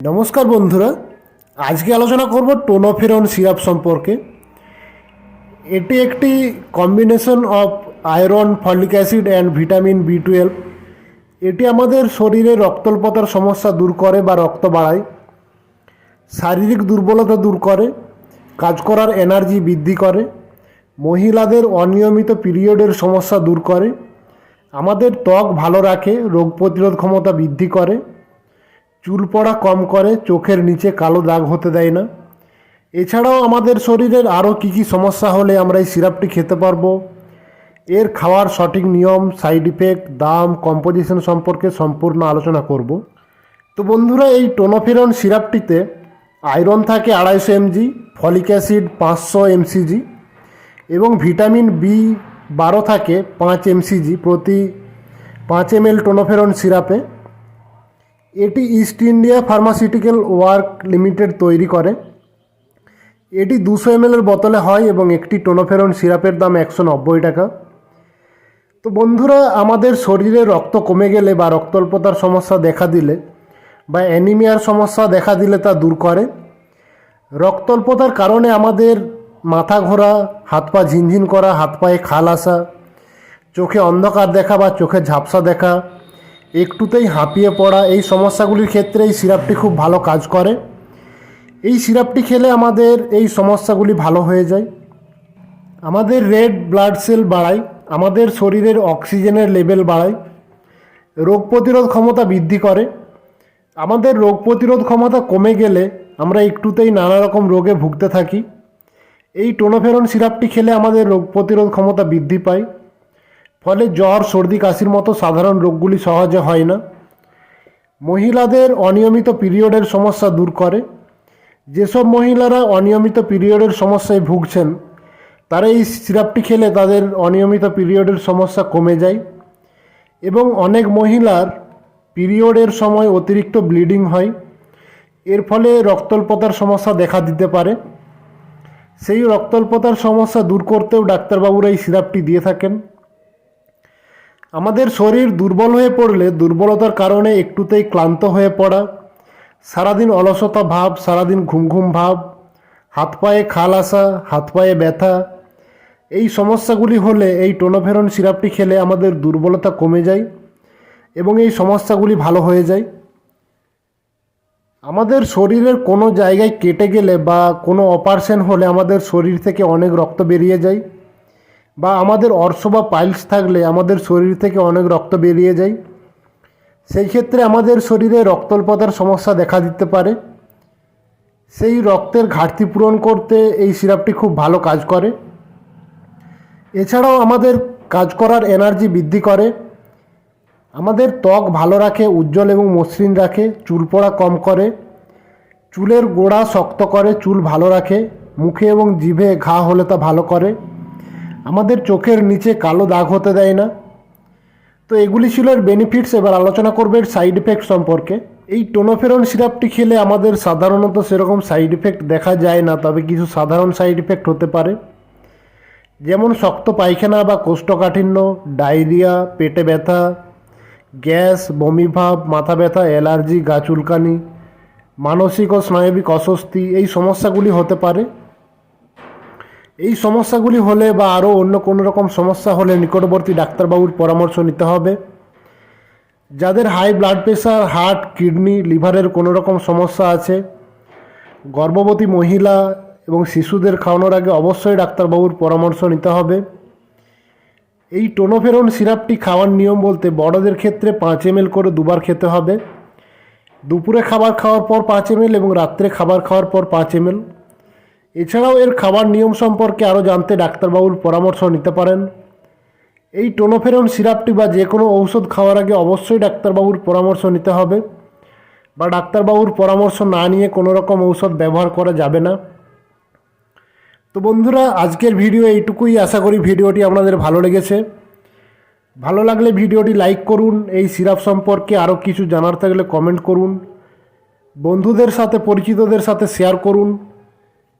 নমস্কার বন্ধুরা, আজকে আলোচনা করব টোনোফেরন সিরাপ সম্পর্কে। এটি একটি combination of iron folic acid and vitamin B twelve এটি আমাদের শরীরে রক্তল্পতার সমস্যা দূর করে বা রক্ত বাড়ায়, শারীরিক দুর্বলতা দূর করে, কাজ করার এনার্জি বৃদ্ধি করে, মহিলাদের অনিয়মিত পিরিয়ডের সমস্যা দূর করে, আমাদের ত্বক ভালো রাখে, রোগ প্রতিরোধ ক্ষমতা বৃদ্ধি করে চুল পড়া কম করে, চোখের নিচে কালো দাগ হতে দেয় না। এছাড়াও আমাদের শরীরের আরও কী কী সমস্যা হলে আমরা এই সিরাপটি খেতে পারব? এর খাওয়ার সঠিক নিয়ম, সাইড ইফেক্ট, দাম, কম্পোজিশন সম্পর্কে সম্পূর্ণ আলোচনা করব। তো বন্ধুরা, এই টোনোফেরন সিরাপটিতে আয়রন থাকে আড়াইশো এমজি, ফলিক অ্যাসিড পাঁচশো এমসিজি এবং ভিটামিন বি বারো থাকে পাঁচ এমসিজি প্রতি পাঁচ এম এল টোনোফেরন সিরাপে। এটি East India pharmaceutical work limited তৈরি করে। এটি দুশো এম এর বোতলে হয় এবং একটি টোনোফেরন সিরাপের দাম একশো নব্বই টাকা। তো বন্ধুরা, আমাদের শরীরে রক্ত কমে গেলে বা রক্তল্পতার সমস্যা দেখা দিলে বা অ্যানিমিয়ার সমস্যা দেখা দিলে তা দূর করে। রক্তল্পতার কারণে আমাদের মাথা ঘোরা, হাত পা ঝিনঝিন করা, হাত পায়ে খাল আসা, চোখে অন্ধকার দেখা বা চোখে ঝাপসা দেখা একটুতেই হাঁপিয়ে পড়া এই সমস্যাগুলির ক্ষেত্রে এই সিরাপটি খুব ভালো কাজ করে। এই সিরাপটি খেলে আমাদের এই সমস্যাগুলি ভালো হয়ে যায়। আমাদের রেড ব্লাড সেল বাড়ায়, আমাদের শরীরের অক্সিজেনের লেভেল বাড়ায়, রোগ প্রতিরোধ ক্ষমতা বৃদ্ধি করে। আমাদের রোগ প্রতিরোধ ক্ষমতা কমে গেলে আমরা একটুতেই নানা রকম রোগে ভুগতে থাকি। এই টোনোফেরন সিরাপটি খেলে আমাদের রোগ প্রতিরোধ ক্ষমতা বৃদ্ধি পায়। ফলে জ্বর, সর্দি, কাশির মতো সাধারণ রোগগুলি সহজে হয় না। মহিলাদের অনিয়মিত পিরিয়ডের সমস্যা দূর করে। যেসব মহিলারা অনিয়মিত পিরিয়ডের সমস্যায় ভুগছেন, তারা এই সিরাপটি খেলে তাদের অনিয়মিত পিরিয়ডের সমস্যা কমে যায় এবং অনেক মহিলার পিরিয়ডের সময় অতিরিক্ত ব্লিডিং হয়। এর ফলে রক্তল্পতার সমস্যা দেখা দিতে পারে। সেই রক্তল্পতার সমস্যা দূর করতেও ডাক্তারবাবুরা এই সিরাপটি দিয়ে থাকেন। আমাদের শরীর দুর্বল হয়ে পড়লে দুর্বলতার কারণে একটুতেই ক্লান্ত হয়ে পড়া, সারাদিন অলসতা ভাব, সারাদিন ঘুম ঘুম ভাব, হাত পায়ে খাল আসা, হাত পায়ে ব্যথা, এই সমস্যাগুলি হলে এই টোনোফেরন সিরাপটি খেলে আমাদের দুর্বলতা কমে যায় এবং এই সমস্যাগুলি ভালো হয়ে যায়। আমাদের শরীরের কোনো জায়গায় কেটে গেলে বা কোনো অপারেশন হলে আমাদের শরীর থেকে অনেক রক্ত বেরিয়ে যায়। বা আমাদের অর্শ বা পাইলস থাকলে আমাদের শরীর থেকে অনেক রক্ত বেরিয়ে যায়। সেই ক্ষেত্রে আমাদের শরীরে রক্তল্পতার সমস্যা দেখা দিতে পারে। সেই রক্তের ঘাটতি পূরণ করতে এই সিরাপটি খুব ভালো কাজ করে। এছাড়াও আমাদের কাজ করার এনার্জি বৃদ্ধি করে। আমাদের ত্বক ভালো রাখে, উজ্জ্বল এবং মসৃণ রাখে, চুল পড়া কম করে। চুলের গোড়া শক্ত করে, চুল ভালো রাখে, মুখে এবং জিভে ঘা হলে তা ভালো করে। আমাদের চোখের নিচে কালো দাগ হতে দেয় না। তো এগুলি ছিল এর বেনিফিটস এবার আলোচনা করবে এর সাইড ইফেক্ট সম্পর্কে। এই টোনোফেরন সিরাপটি খেলে আমাদের সাধারণত সেরকম সাইড ইফেক্ট দেখা যায় না, তবে কিছু সাধারণ সাইড ইফেক্ট হতে পারে। যেমন শক্ত পায়খানা বা কোষ্ঠকাঠিন্য, ডায়রিয়া, পেটে ব্যথা, গ্যাস বমিভাব মাথা ব্যথা, অ্যালার্জি, গা চুলকানি, মানসিক ও স্নায়বিক অস্বস্তি, এই সমস্যাগুলি হতে পারে। এই সমস্যাগুলি হলে বা আরও অন্য কোনো রকম সমস্যা হলে নিকটবর্তী ডাক্তারবাবুর পরামর্শ নিতে হবে। যাদের high blood pressure, heart, kidney, লিভারের কোনো রকম সমস্যা আছে, গর্ভবতী মহিলা এবং শিশুদের খাওয়ানোর আগে অবশ্যই ডাক্তারবাবুর পরামর্শ নিতে হবে। এই টোনোফেরন সিরাপটি খাওয়ার নিয়ম বলতে বড়দের ক্ষেত্রে পাঁচ এম করে দুবার খেতে হবে। দুপুরে খাবার খাওয়ার পর পাঁচ এম এবং রাত্রে খাবার খাওয়ার পর পাঁচ এম এছাড়াও এর খাবার নিয়ম সম্পর্কে আরও জানতে ডাক্তারবাবুর পরামর্শ নিতে পারেন। এই টোনোফেরন সিরাপটি বা যে কোনো ঔষধ খাওয়ার আগে অবশ্যই ডাক্তারবাবুর পরামর্শ নিতে হবে বা ডাক্তারবাবুর পরামর্শ না নিয়ে কোনো রকম ঔষধ ব্যবহার করা যাবে না। তো বন্ধুরা, আজকের ভিডিও এইটুকুই। আশা করি ভিডিওটি আপনাদের ভালো লেগেছে। ভালো লাগলে ভিডিওটি লাইক করুন, এই সিরাপ সম্পর্কে আরও কিছু জানার থাকলে কমেন্ট করুন। বন্ধুদের সাথে, পরিচিতদের সাথে শেয়ার করুন।